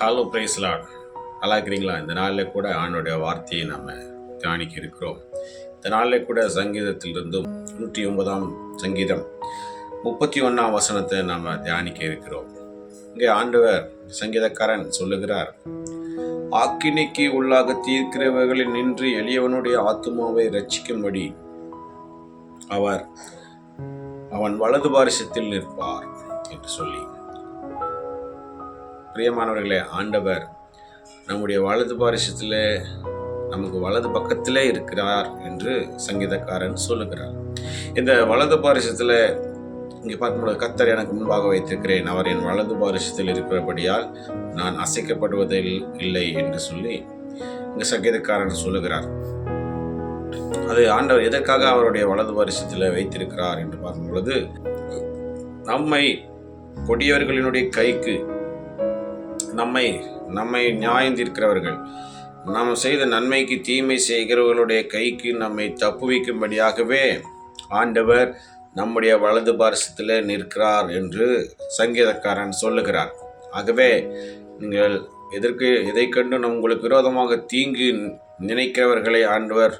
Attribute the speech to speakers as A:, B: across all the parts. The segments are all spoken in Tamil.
A: ஹலோ பிரைஸ்லாட் நல்லா இருக்கிறீங்களா? இந்த நாளில் கூட ஆணுடைய வார்த்தையை நம்ம தியானிக்க இருக்கிறோம். இந்த நாளில் கூட சங்கீதத்திலிருந்தும் நூற்றி ஒன்பதாம் சங்கீதம் முப்பத்தி ஒன்றாம் வசனத்தை நாம் தியானிக்க இருக்கிறோம். இங்கே ஆண்டவர் சங்கீதக்காரன் சொல்லுகிறார் ஆக்கினைக்கு உள்ளாக தீர்க்கிறவர்களில் நின்று எளியவனுடைய ஆத்மாவை ரட்சிக்கும்படி அவர் அவன் வலது பாரிசத்தில் நிற்பார் என்று சொல்லி பிரியமானவர்களே ஆண்டவர் நம்முடைய வலது பாரிசத்தில் நமக்கு வலது பக்கத்தில் இருக்கிறார் என்று சங்கீதக்காரன் சொல்லுகிறார். இந்த வலது பாரிசத்தில் இங்கே பார்க்கும்போது கத்தர் எனக்கு முன்பாக வைத்திருக்கிறேன். அவர் என் வலது பாரிசத்தில் இருக்கிறபடியால் நான் அசைக்கப்படுவதில் இல்லை என்று சொல்லி இங்கே சங்கீதக்காரன் சொல்லுகிறார். அது ஆண்டவர் எதற்காக அவருடைய வலது பாரிசத்தில் வைத்திருக்கிறார் என்று பார்க்கும் பொழுது நம்மை கொடியவர்களினுடைய கைக்கு நம்மை நம்மை நியாயம் தீர்க்கிறவர்கள் நாம் செய்த நன்மைக்கு தீமை செய்கிறவர்களுடைய கைக்கு நம்மை தப்புவிக்கும்படியாகவே ஆண்டவர் நம்முடைய வலது பாரசத்தில் நிற்கிறார் என்று சங்கீதக்காரன் சொல்லுகிறார். ஆகவே நீங்கள் எதற்கு எதை கண்டு நம் உங்களுக்கு விரோதமாக தீங்கு நினைக்கிறவர்களை ஆண்டவர்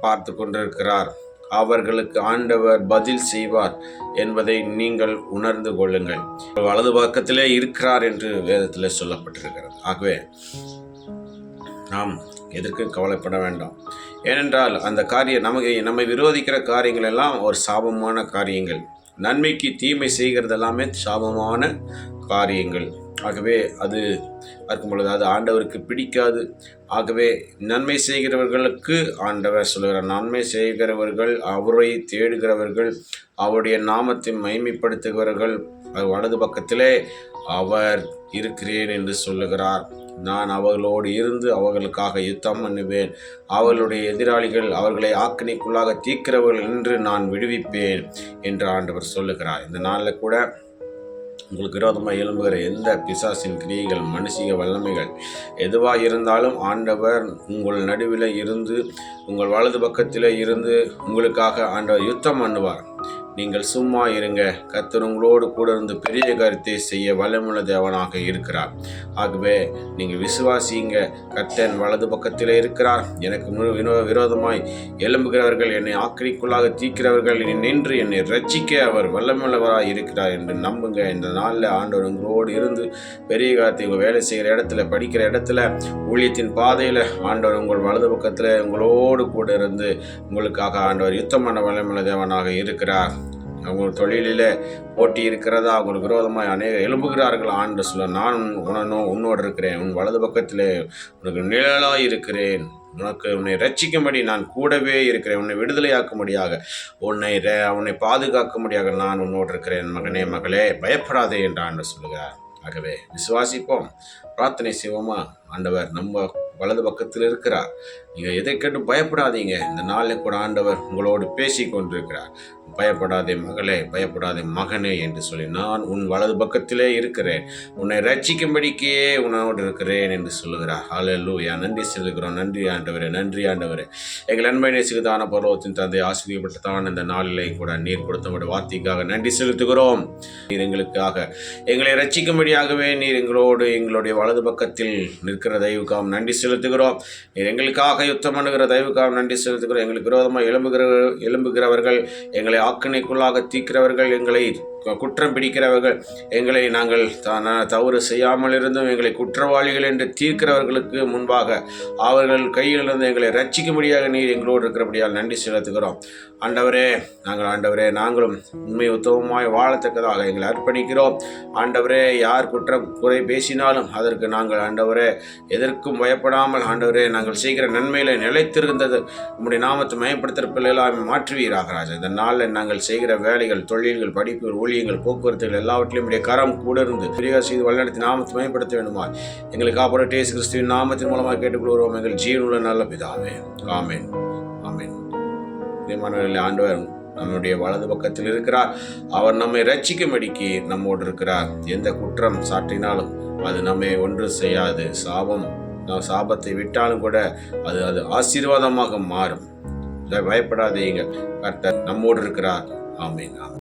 A: பார்த்து கொண்டிருக்கிறார். அவர்களுக்கு ஆண்டவர் பதில் செய்வார் என்பதை நீங்கள் உணர்ந்து கொள்ளுங்கள். வலது பக்கத்திலே இருக்கிறார் என்று வேதத்தில் சொல்லப்பட்டிருக்கிறது. ஆகவே நாம் எதற்கும் கவலைப்பட வேண்டாம். ஏனென்றால் அந்த காரியம் நமக்கு நம்மை விரோதிக்கிற காரியங்கள் எல்லாம் ஒரு சாபமான காரியங்கள். நன்மைக்கு தீமை செய்கிறது எல்லாமே சாபமான காரியங்கள். ஆகவே அது பார்க்கும் பொழுது அது ஆண்டவருக்கு பிடிக்காது. ஆகவே நன்மை செய்கிறவர்களுக்கு ஆண்டவர் சொல்கிறார் நன்மை செய்கிறவர்கள் அவரை தேடுகிறவர்கள் அவருடைய நாமத்தை மைமைப்படுத்துகிறவர்கள் வலது பக்கத்திலே அவர் இருக்கிறேன் என்று சொல்லுகிறார். நான் அவர்களோடு இருந்து அவர்களுக்காக யுத்தம் பண்ணுவேன். அவர்களுடைய எதிராளிகள் அவர்களை ஆக்கினைக்குள்ளாக தீக்கிறவர்கள் என்று நான் விடுவிப்பேன் என்று ஆண்டவர் சொல்லுகிறார். இந்த நாளில் கூட உங்களுக்கு விரோதமாக எழும்புகிற எந்த பிசாசின் கிரியைகள் மனுஷிக வல்லமைகள் எதுவாக இருந்தாலும் ஆண்டவர் உங்கள் நடுவில் இருந்து உங்கள் வலது பக்கத்தில் இருந்து உங்களுக்காக ஆண்டவர் யுத்தம் பண்ணுவார். நீங்கள் சும்மா இருங்க. கத்தர் உங்களோடு கூட இருந்து பெரிய கருத்தை செய்ய வல்லமுள்ள தேவனாக இருக்கிறார். ஆகவே நீங்கள் விசுவாசிங்க. கத்தன் வலது பக்கத்தில் இருக்கிறார். எனக்கு முழு விரோதமாய் எழும்புகிறவர்கள் என்னை ஆக்கிரிக்குள்ளாக தீக்கிறவர்கள் நின்று என்னை ரட்சிக்க அவர் வல்லமுள்ளவராக இருக்கிறார் என்று நம்புங்க. இந்த நாளில் ஆண்டவர் உங்களோடு இருந்து பெரிய காலத்தை உங்கள் வேலை செய்கிற இடத்துல படிக்கிற இடத்துல ஊழியத்தின் பாதையில் ஆண்டவர் உங்கள் வலது பக்கத்தில் உங்களோடு கூட இருந்து உங்களுக்காக ஆண்டவர் யுத்தம் பண்ண வல்லமுள்ள தேவனாக இருக்கிறார். அவங்க தொழிலில் போட்டி இருக்கிறதா? அவங்களுக்கு விரோதமாக அநேக எழும்புகிறார்கள். ஆண்டு சொல்ல நான் உணனும் உன்னோடு இருக்கிறேன். உன் வலது பக்கத்தில் உனக்கு நிழலாக இருக்கிறேன். உனக்கு உன்னை ரட்சிக்கும்படி நான் கூடவே இருக்கிறேன். உன்னை விடுதலையாக்கும்படியாக உன்னை உன்னை பாதுகாக்கும்படியாக நான் உன்னோடு இருக்கிறேன். மகனே மகளே பயப்படாதே என்று ஆண்டு சொல்லுகிறார். ஆகவே விசுவாசிப்போம். பிரார்த்தனை செய்வோமா? ஆண்டவர் நம்ம வலது பக்கத்தில் இருக்கிறார். நீங்கள் எதை கேட்டு பயப்படாதீங்க. இந்த நாளில் கூட ஆண்டவர் உங்களோடு பேசி கொண்டிருக்கிறார். பயப்படாதே மகளே பயப்படாதே மகனே என்று சொல்லி நான் உன் வலது பக்கத்திலே இருக்கிறேன். உன்னை ரட்சிக்கும்படிக்கே உன்னோடு இருக்கிறேன் என்று சொல்லுகிறார். ஹalleluya நன்றி செலுகிறோம் நன்றி ஆண்டவரே நன்றி ஆண்டவரே. எங்கள் அன்பை சிறுதான பருவத்தின் தந்தை ஆசிரியப்பட்டதான் இந்த நாளிலே கூட நீர் கொடுத்தபடி வார்த்தைக்காக நன்றி செலுத்துகிறோம். நீர் எங்களுக்காக எங்களை ரட்சிக்கும்படியாகவே நீர் எங்களோடு எங்களுடைய வலது பக்கத்தில் நிற்கிற தெய்வுக்காம் நன்றி செலுத்துகிறோம். நீர் எங்களுக்காக யுத்தம் பண்ணுகிற தயவுக்காக நன்றி செலுத்துகிறோம். எங்களுக்கு விரோதமாக எலும்புகிற எலும்புகிறவர்கள் எங்களை ஆக்கினைக்குள்ளாக தீக்கிறவர்கள் எங்களை குற்றம் பிடிக்கிறவர்கள் எங்களை நாங்கள் தவறு செய்யாமல் இருந்தும் எங்களை குற்றவாளிகள் என்று தீர்க்கிறவர்களுக்கு முன்பாக அவர்கள் கையிலிருந்து எங்களை ரட்சிக்கும்படியாக நீர் எங்களோடு இருக்கிறபடியால் நன்றி செலுத்துகிறோம். ஆண்டவரே நாங்கள் ஆண்டவரே நாங்களும் உண்மை உத்தவமாய் வாழத்தக்கதாக எங்களை அர்ப்பணிக்கிறோம். ஆண்டவரே யார் குற்றம் குறை பேசினாலும் அதற்கு நாங்கள் ஆண்டவரே எதற்கும் பயப்படாமல் ஆண்டவரே நாங்கள் செய்கிற நன்மையில நிலைத்திருந்தது உங்களுடைய நாமத்தை மயப்படுத்துகிற மாற்றுவீராக ராஜா. இந்த நாளில் நாங்கள் செய்கிற வேலைகள் தொழில்கள் படிப்புகள் ஊழியங்கள் போக்குவரத்துகள் எல்லாவற்றிலும் உடைய கரம் கூட இருந்து பெரிய செய்து வழிநடத்தி நாமத்தை மேம்படுத்த வேண்டுமா எங்களுக்கு காப்பட டேஸ் கிறிஸ்துவின் நாமத்தின் மூலமாக கேட்டுக்கொள்கிறோம். எங்கள் ஜீவனுள்ள நல்ல பிதாவே. ஆமேன். ஆமேன். பிரியமானவர்களே ஆண்டவர் நம்முடைய வலது பக்கத்தில் இருக்கிறார். அவர் நம்மை ரட்சிக்கும்படிக்கு நம்மோடு இருக்கிறார். எந்த குற்றம் சாட்டினாலும் அது நம்மை ஒன்று செய்யாது. சாபம் நாம் சாபத்தை விட்டாலும் கூட அது அது ஆசீர்வாதமாக மாறும். பயப்படாதீங்க. கர்த்தர் நம்மோடு இருக்கிறார். ஆமீன் ஆமீன்.